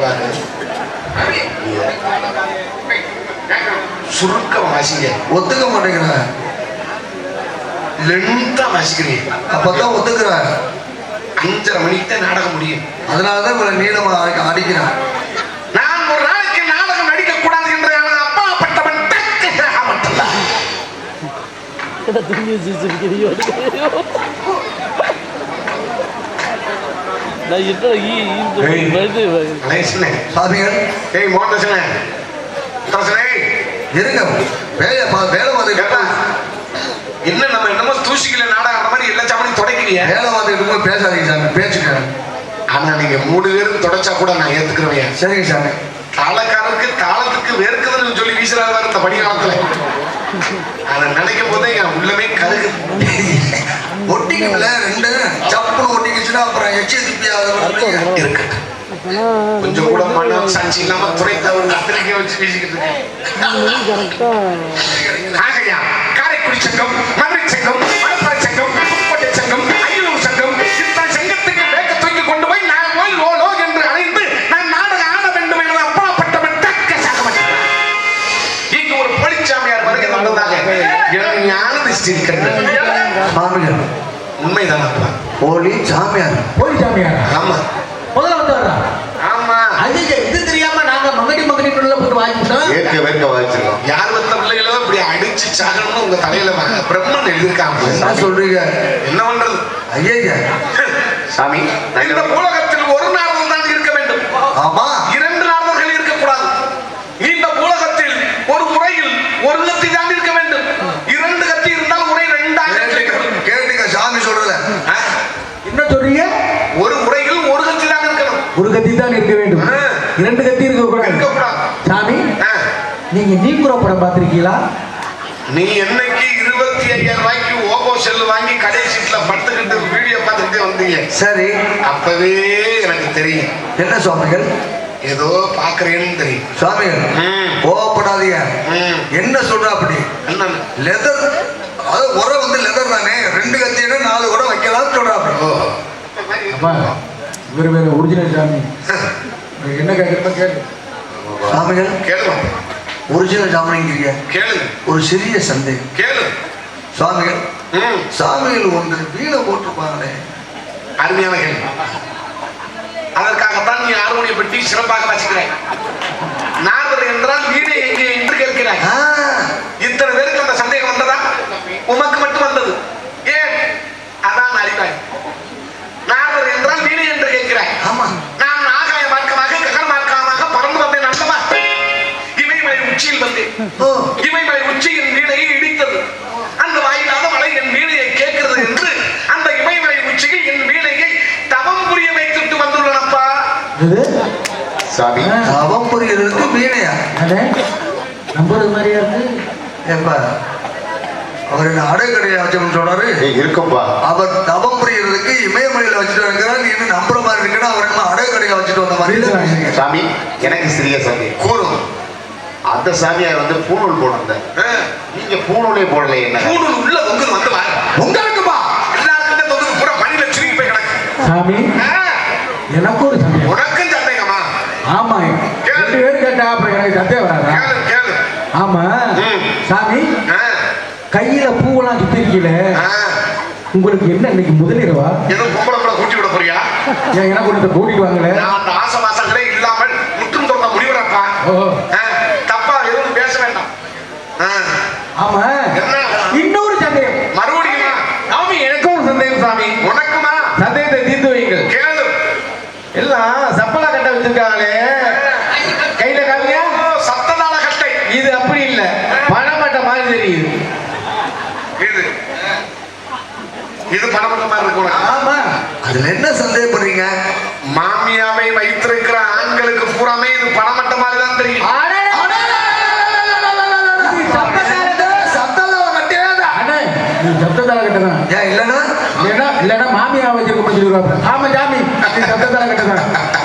கோளாறு சுருக்கம் வாசிங்க. ஒத்துக்க மாட்டேங்கிறான் லென்த்தா வாசிக்கிறீங்க. அப்பதான் ஒத்துக்கிறான் அஞ்சரை மணிக்கு தான் நாடகம் முடியும். அதனாலதான் இவ்வளவு நீளமா அடி- அடிக்கிறான் நான் ஒரு நாளைக்கு நாடகம் நடிக்க கூடாது என்று அவன் அப்பா பட்டவன் டக்கு இருங்க. வேலை பா- வேலை என்ன நம்ம என்னமோ தூசிக்கல நாடகம் அந்த மாதிரி எல்லா சாமனையும் தொடக்கிறீங்க? வேலை பார்த்துட்டு இருக்கும்போது பேசாதீங்க சாமி. பேச்சுக்க ஆனா நீங்க மூணு பேரும் தொடச்சா கூட நான் ஏத்துக்கிறேன். சரிங்க சாமி. தாளக்காரருக்கு தாளத்துக்கு வேர்க்குதுன்னு சொல்லி வீசுறாரு இந்த பனி காலத்துல அதை நினைக்கும் போதே என் உள்ளமே கருகு ஒட்டிக்கல ரெண்டு சப்புன்னு ஒட்டிக்கிச்சுன்னா அப்புறம் எச்சி கொஞ்சம் கூட மனம் சாட்சி இல்லாம தவறு அத்தனைக்கே வச்சு பேசிக்கிட்டு இருக்கேன். ஆகையா காரைக்குடி சங்கம் மதுரை சங்கம் மலப்பாறை சங்கம் புதுக்கோட்டை சங்கம் அரியலூர் சங்கம் சங்கத்துக்கு வேக தூக்கி கொண்டு போய் நான் போய் ஓலோ என்று அழைந்து நான் நாடகம் ஆட வேண்டும் என அப்பாப்பட்டவன் தக்க சாகவன் இங்கு ஒரு பொலிச்சாமியார் வருகை வந்ததாக ஞான திருஷ்டி உண்மைதான் அப்பா போலி சாமியார் போய் சாமியாரா ஆமா. முதல்ல வந்தாரா ஆமா. ஐயா இது தெரியாம நாங்க மங்கடி மங்கடி போட்டு வாங்கிட்டோம் வேர்க்க வேர்க்க வாய்ச்சிருக்கோம். யார் வந்த பிள்ளைகளோ இப்படி அடிச்சு சாகணும்னு உங்க தலையில பிரம்மன் எழுதியிருக்காங்க என்ன சொல்றீங்க? என்ன பண்றது? ஐயா சாமி இந்த உலகத்தில் ஒரு நாடகம் தான் இருக்க வேண்டும். ஆமா இரண்டு நாடகங்கள் இருக்கக்கூடாது இந்த உலகத்தில் ஒரு முறையில் ஒரு கத்தி தான் இருக்க வேண்டும் இரண்டு கத்தி இருந்தால் உரை ரெண்டாக கேட்டுக்க கேட்டுக்க சாமி சொல்றத ஆ? என்ன சொல்றீங்க ஒரு முறையில் ஒரு கத்தி தான் இருக்கணும் ஒரு கத்தி தான் இருக்க வேண்டும். இரண்டு கத்தி இருக்க கூடாது. சாமி. நீங்க நீக்குற படம் பார்த்திருக்கீங்களா? நீ என்னைக்கு இருபத்தி ஐயாயிரம் ரூபாய்க்கு ஓபோ செல் வாங்கி கடை சீட்ல படுத்துக்கிட்டு வீடியோ பார்த்துக்கிட்டே வந்தீங்க? சரி. அப்பவே எனக்கு தெரியும். என்ன சுவாமிகள்? ஏதோ பாக்குறேன்னு தெரியும். சுவாமிகள். கோவப்படாதீங்க. என்ன சொல்ற அப்படி? என்ன லெதர் அது உரம் வந்து லெதர் தானே. ரெண்டு கத்தினா நாலு உரம் வைக்கலாம் சொல்ற அப்படி. ஓ அப்பா. இவர் வேற ஒரிஜினல் சாமி. என்ன கேட்கறப்ப கேளு. சாமிகள் கேளு ஒரிஜினல் சாமிங்கிறீங்க கேளு. ஒரு சிறிய சந்தேகம் கேளு. சுவாமிகள் சாமிகள் ஒன்று வீணை போட்டிருப்பாங்களே. அருமையான கேள்வி. அதற்காகத்தான் நீ ஆறுமணியை பற்றி சிறப்பாக வச்சுக்கிறாய் இமயமலை உச்சி என் வீணையை இடித்தது. அந்த வாயிலாத மலை என் வீணையை கேட்கிறது என்று அந்த இமயமலை உச்சியில் என் வீணையை தவம் புரிய வைத்துட்டு வந்துள்ளனப்பா. சாமி. தவம் புரியறதுக்கு வீணையா? நம்புறது மாதிரியா இருக்கு? ஏப்பா அவர் என்ன அடைக்கடையா வச்சோம்னு சொல்றாரு இருக்கும்பா. அவர் தவம் புரியறதுக்கு இமயமலையில வச்சுட்டு இருக்கிறார் நீ என்ன நம்புற மாதிரி இருக்குன்னா அவர் என்ன அடைக்கடையா வச்சுட்டு வந்த மாதிரி. சாமி. எனக்கு சிறிய சந்தேகம் கூறும் அந்த சாமியார் வந்து பூணூல் போனந்த நீங்க பூணூலே போடல என்ன? பூணூல் உள்ள தொங்குது வந்து வா உங்களுக்குப்பா. எல்லாருக்கும் தொங்குது. பூரா பணியில சுருங்கி போய் கிடக்கு. சாமி எனக்கு ஒரு சந்தேகம். உனக்கும் சந்தேகமா? ஆமா கேளு. ரெண்டு பேரும் கேட்டா அப்புறம் எனக்கு சந்தேகம் வராதா? கேளு கேளு. ஆமா. சாமி கையில பூவெல்லாம் சுத்தி இருக்கீல ஆ, உங்களுக்கு என்ன இன்னைக்கு முதலிரவா எதுவும் பொம்பளை கூட கூட்டி விட போறியா? ஏன் எனக்கு ஒன்று கூட்டிட்டு வாங்கல நான் அந்த ஆசை வாசங்களே இல்லாமல் முற்றும் தொடர்ந்த முடிவுறப்பா ஓ ஆமா? இன்னொரு சந்தேகம். மறுபடியுமா சாமி எனக்கும் ஒரு சந்தேகம் சாமி. உனக்குமா? சந்தேகத்தை தீர்த்து வைங்கள் கேளு. எல்லாம் சப்பலா கட்ட வச்சிருக்காங்களே. கையில காமியா? ஓ, சத்ததான கட்டை. இது அப்படி இல்ல. பணமட்ட மாதிரி தெரியுது. இது. இது பணமட்ட மாதிரி இருக்கு உனக்கு. ஆமா. அதுல என்ன சந்தேகப்படுறீங்க? மாமியாவை வைத்திருக்கிற ஆண்களுக்கு பூராமே இது பணமட்ட மாதிரி தான் தெரியும். இல்லன்னா? இல்லன்னா மாமியா வச்சிருக்க முடிஞ்சிருக்கா ஆமா ஜாமி. சத்தத்தால கட்டதான்